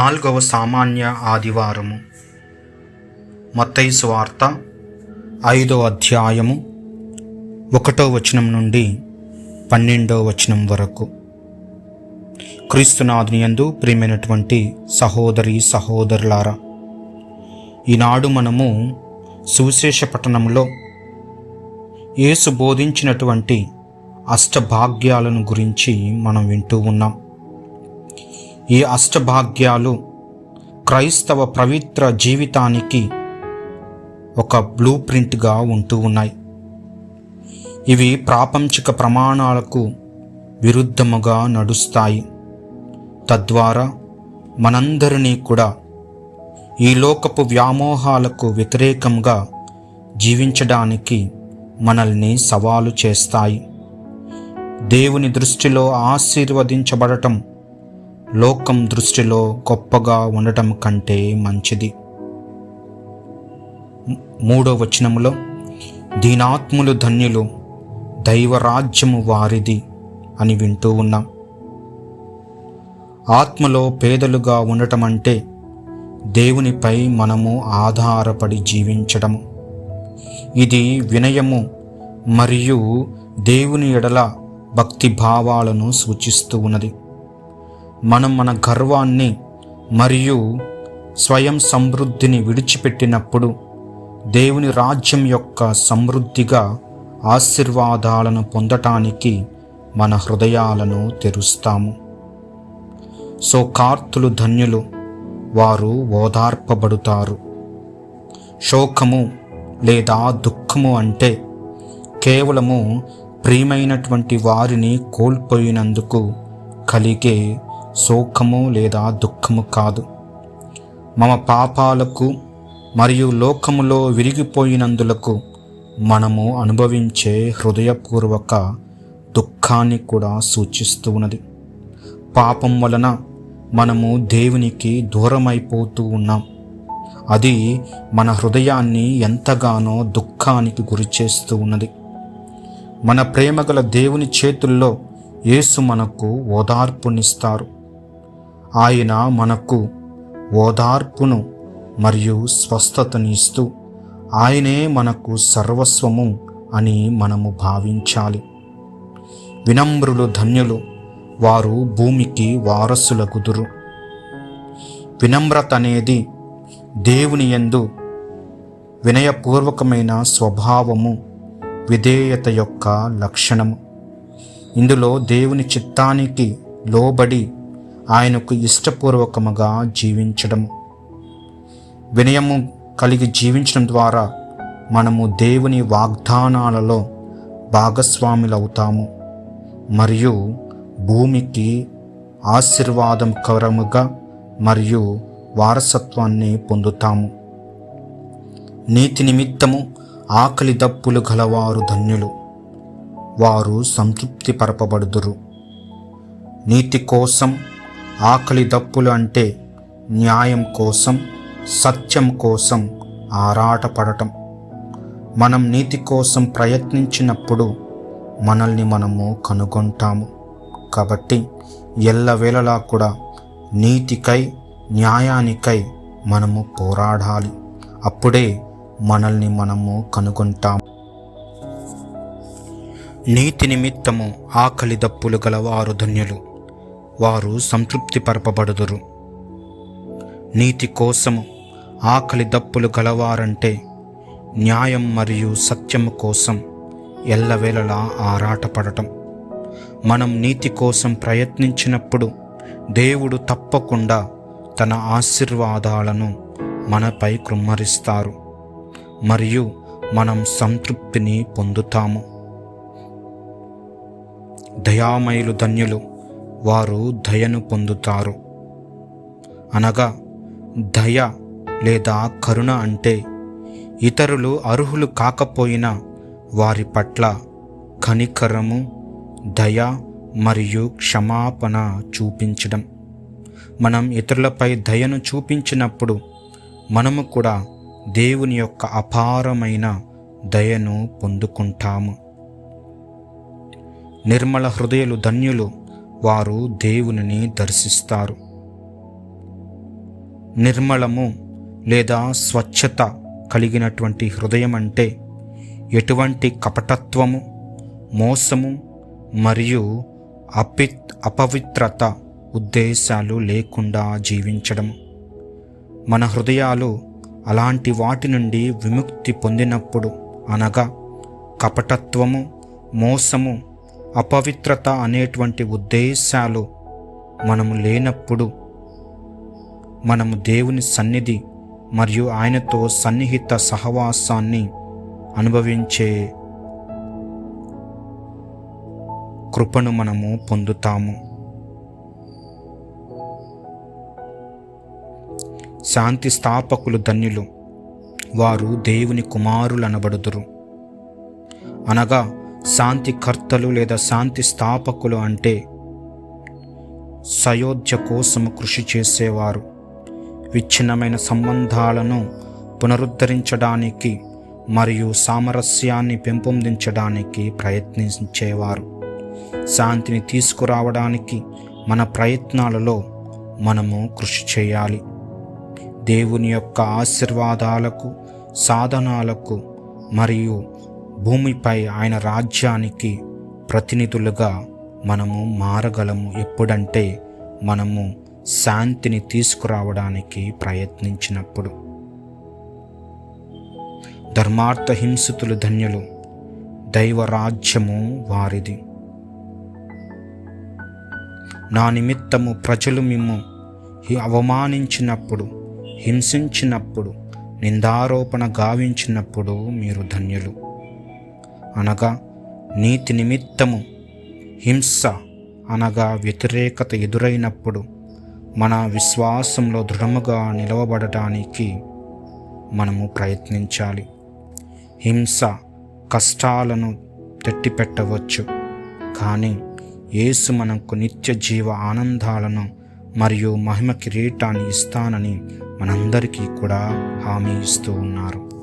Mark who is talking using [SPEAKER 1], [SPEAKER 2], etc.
[SPEAKER 1] నాలుగవ సామాన్య ఆదివారము. మత్తైసు వార్త ఐదో అధ్యాయము ఒకటో వచనం నుండి పన్నెండో వచనం వరకు. క్రీస్తునాథుని యందు ప్రియమైనటువంటి సహోదరి సహోదరులారా ఈనాడు మనము సువిశేష పట్టణంలో యేసు బోధించినటువంటి అష్టభాగ్యాలను గురించి మనం వింటూ ఉన్నాం. ఈ అష్టభాగ్యాలు క్రైస్తవ పవిత్ర జీవితానికి ఒక బ్లూ ప్రింట్గా ఉంటూ ఉన్నాయి. ఇవి ప్రాపంచిక ప్రమాణాలకు విరుద్ధముగా నడుస్తాయి. తద్వారా మనందరినీ కూడా ఈ లోకపు వ్యామోహాలకు వ్యతిరేకంగా జీవించడానికి మనల్ని సవాలు చేస్తాయి. దేవుని దృష్టిలో ఆశీర్వదించబడటం లోకం దృష్టిలో గొప్పగా ఉండటం కంటే మంచిది. మూడో వచనములో దీనాత్ములు ధన్యులు దైవరాజ్యము వారిది అని వింటూ ఉన్నాం. ఆత్మలో పేదలుగా ఉండటం అంటే దేవునిపై మనము ఆధారపడి జీవించడము ఇది వినయము మరియు దేవుని ఎడల భక్తి భావాలను సూచిస్తూ ఉన్నది. మనం మన గర్వాన్ని మరియు స్వయం సమృద్ధిని విడిచిపెట్టినప్పుడు దేవుని రాజ్యం యొక్క సమృద్ధిగా ఆశీర్వాదాలను పొందటానికి మన హృదయాలను తెరుస్తాము. సో కార్తులు ధన్యులు వారు ఓదార్పబడుతారు. శోకము లేదా దుఃఖము అంటే కేవలము ప్రియమైనటువంటి వారిని కోల్పోయినందుకు కలిగే శోకము లేదా దుఃఖము కాదు. మన పాపాలకు మరియు లోకములో విరిగిపోయినందులకు మనము అనుభవించే హృదయపూర్వక దుఃఖాన్ని కూడా సూచిస్తూ ఉన్నది. పాపం వలన మనము దేవునికి దూరమైపోతూ ఉన్నాం. అది మన హృదయాన్ని ఎంతగానో దుఃఖానికి గురిచేస్తూ ఉన్నది. మన ప్రేమగల దేవుని చేతుల్లో యేసు మనకు ఓదార్పునిస్తారు. ఆయన మనకు ఓదార్పును మరియు స్వస్థతని ఇస్తూ ఆయనే మనకు సర్వస్వము అని మనము భావించాలి. వినమ్రులు ధన్యులు వారు భూమికి వారసుల కుదురు వినమ్రత అనేది దేవుని యందు వినయపూర్వకమైన స్వభావము విధేయత యొక్క లక్షణము. ఇందులో దేవుని చిత్తానికి లోబడి ఆయనకు ఇష్టపూర్వకముగా జీవించడము. వినయము కలిగి జీవించడం ద్వారా మనము దేవుని వాగ్దానాలలో భాగస్వాములవుతాము. మరియు భూమికి ఆశీర్వాదకరముగా మరియు వారసత్వాన్ని పొందుతాము. నీతి నిమిత్తము ఆకలి దప్పులు గలవారు ధన్యులు. వారు సంతృప్తి పరపబడుదురు. నీతి కోసం ఆకలి దప్పులు అంటే న్యాయం కోసం సత్యం కోసం ఆరాటపడటం. మనం నీతి కోసం ప్రయత్నించినప్పుడు మనల్ని మనము కనుగొంటాము. కాబట్టి ఎల్లవేళలా కూడా నీతికై న్యాయానికై మనము పోరాడాలి. అప్పుడే మనల్ని మనము కనుగొంటాము. నీతి నిమిత్తము ఆకలి దప్పులు గలవారు ధన్యులు. వారు సంతృప్తి పరపబడుదురు. నీతి కోసము ఆకలి దప్పులు గలవారంటే న్యాయం మరియు సత్యము కోసం ఎల్లవేళలా ఆరాటపడటం. మనం నీతి కోసం ప్రయత్నించినప్పుడు దేవుడు తప్పకుండా తన ఆశీర్వాదాలను మనపై కృమ్మరిస్తారు. మరియు మనం సంతృప్తిని పొందుతాము. దయామయులు ధన్యులు. వారు దయను పొందుతారు. అనగా దయ లేదా కరుణ అంటే ఇతరులు అర్హులు కాకపోయినా వారి పట్ల కనికరము దయ మరియు క్షమాపణ చూపించడం. మనం ఇతరులపై దయను చూపించినప్పుడు మనము కూడా దేవుని యొక్క అపారమైన దయను పొందుకుంటాము. నిర్మల హృదయులు ధన్యులు. వారు దేవునిని దర్శిస్తారు. నిర్మలము లేదా స్వచ్ఛత కలిగినటువంటి హృదయం అంటే ఎటువంటి కపటత్వము మోసము మరియు అపిత్ అపవిత్రత ఉద్దేశాలు లేకుండా జీవించడం మన హృదయాలు అలాంటి వాటి నుండి విముక్తి పొందినప్పుడు అనగా కపటత్వము మోసము అపవిత్రత అనేటువంటి ఉద్దేశాలు మనము లేనప్పుడు మనము దేవుని సన్నిధి మరియు ఆయనతో సన్నిహిత సహవాసాన్ని అనుభవించే కృపను మనము పొందుతాము. శాంతి స్థాపకులు ధన్యులు వారు దేవుని కుమారులు అనబడుదురు అనగా శాంతికర్తలు లేదా శాంతి స్థాపకులు అంటే సయోధ్య కోసము కృషి చేసేవారు. విచ్ఛిన్నమైన సంబంధాలను పునరుద్ధరించడానికి మరియు సామరస్యాన్ని పెంపొందించడానికి ప్రయత్నించేవారు. శాంతిని తీసుకురావడానికి మన ప్రయత్నాలలో మనము కృషి చేయాలి. దేవుని యొక్క ఆశీర్వాదాలకు సాధనాలకు మరియు భూమిపై ఆయన రాజ్యానికి ప్రతినిధులుగా మనము మారగలము. ఎప్పుడంటే మనము శాంతిని తీసుకురావడానికి ప్రయత్నించినప్పుడు. ధర్మార్థ హింసితులు ధన్యులు దైవరాజ్యము వారిది. నా నిమిత్తము ప్రజలు మిమ్ము అవమానించినప్పుడు హింసించినప్పుడు నిందారోపణ గావించినప్పుడు మీరు ధన్యులు. అనగా నీతి నిమిత్తము. హింస అనగా వ్యతిరేకత ఎదురైనప్పుడు మన విశ్వాసంలో దృఢముగా నిలవబడటానికి మనము ప్రయత్నించాలి. హింస కష్టాలను తెట్టిపెట్టవచ్చు. కానీ యేసు మనకు నిత్య జీవ ఆనందాలను మరియు మహిమ కిరీటాన్ని ఇస్తానని మనందరికీ కూడా హామీ ఇస్తూ ఉన్నారు.